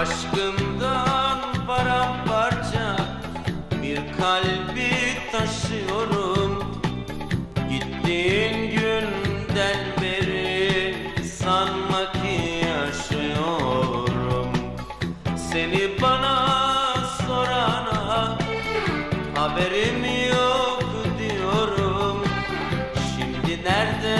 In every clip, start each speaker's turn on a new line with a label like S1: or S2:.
S1: Aşkımdan paramparça bir kalbi taşıyorum. Gittiğin günden beri sanma ki yaşıyorum. Seni bana sorana haberim yok diyorum. Şimdi nerede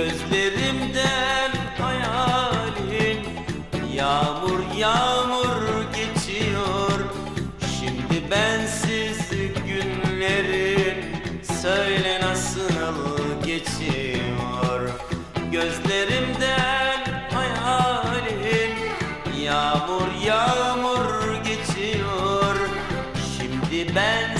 S1: Gözlerimden hayalin. Yağmur yağmur geçiyor. Şimdi bensiz günlerin Söyle nasıl geçiyor? Gözlerimden hayalin. Yağmur yağmur geçiyor. Şimdi bensiz